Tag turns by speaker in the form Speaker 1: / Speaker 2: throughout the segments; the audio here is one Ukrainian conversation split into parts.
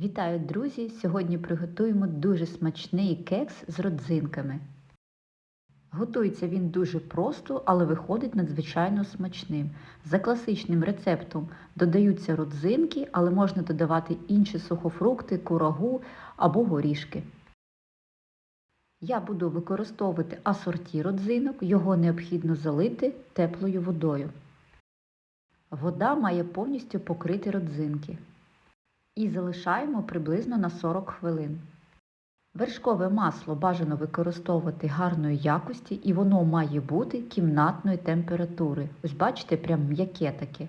Speaker 1: Вітаю, друзі! Сьогодні приготуємо дуже смачний кекс з родзинками. Готується він дуже просто, але виходить надзвичайно смачним. За класичним рецептом додаються родзинки, але можна додавати інші сухофрукти, курагу або горішки. Я буду використовувати асорті родзинок, його необхідно залити теплою водою. Вода має повністю покрити родзинки і залишаємо приблизно на 40 хвилин. Вершкове масло бажано використовувати гарної якості і воно має бути кімнатної температури. Ось бачите, прям м'яке таке.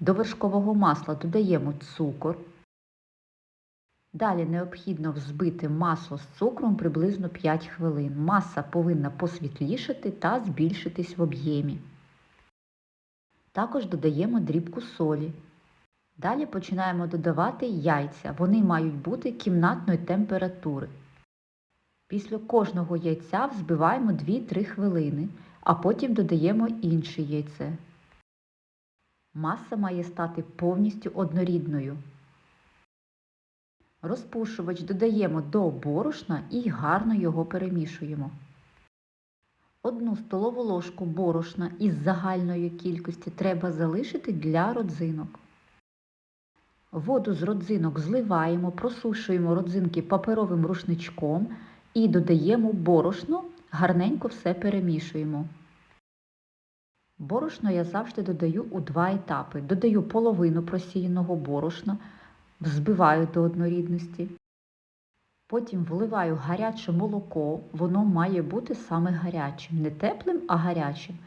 Speaker 1: До вершкового масла додаємо цукор. Далі необхідно взбити масло з цукром приблизно 5 хвилин. Маса повинна посвітлішати та збільшитись в об'ємі. Також додаємо дрібку солі. Далі починаємо додавати яйця. Вони мають бути кімнатної температури. Після кожного яйця взбиваємо 2-3 хвилини, а потім додаємо інше яйце. Маса має стати повністю однорідною. Розпушувач додаємо до борошна і гарно його перемішуємо. Одну столову ложку борошна із загальної кількості треба залишити для родзинок. Воду з родзинок зливаємо, просушуємо родзинки паперовим рушничком і додаємо борошно, гарненько все перемішуємо. Борошно я завжди додаю у два етапи. Додаю половину просіяного борошна, взбиваю до однорідності. Потім вливаю гаряче молоко, воно має бути саме гарячим, не теплим, а гарячим.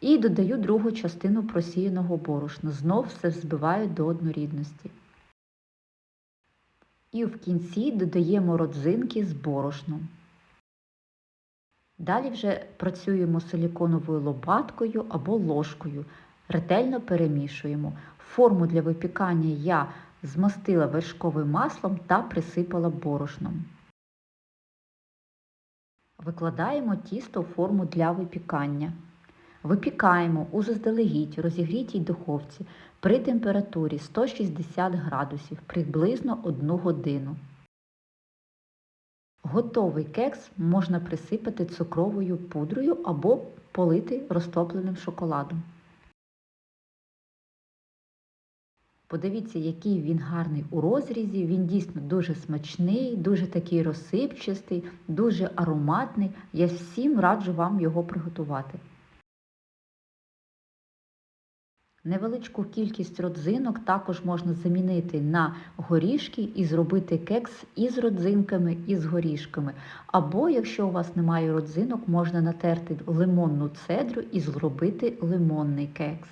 Speaker 1: І додаю другу частину просіяного борошна. Знов все взбиваю до однорідності. І в кінці додаємо родзинки з борошном. Далі вже працюємо силіконовою лопаткою або ложкою. Ретельно перемішуємо. Форму для випікання я змастила вершковим маслом та присипала борошном. Викладаємо тісто в форму для випікання. Випікаємо у заздалегідь розігрітій духовці при температурі 160 градусів приблизно 1 годину. Готовий кекс можна присипати цукровою пудрою або полити розтопленим шоколадом. Подивіться, який він гарний у розрізі, він дійсно дуже смачний, дуже такий розсипчастий, дуже ароматний. Я всім раджу вам його приготувати. Невеличку кількість родзинок також можна замінити на горішки і зробити кекс із родзинками і з горішками. Або, якщо у вас немає родзинок, можна натерти лимонну цедру і зробити лимонний кекс.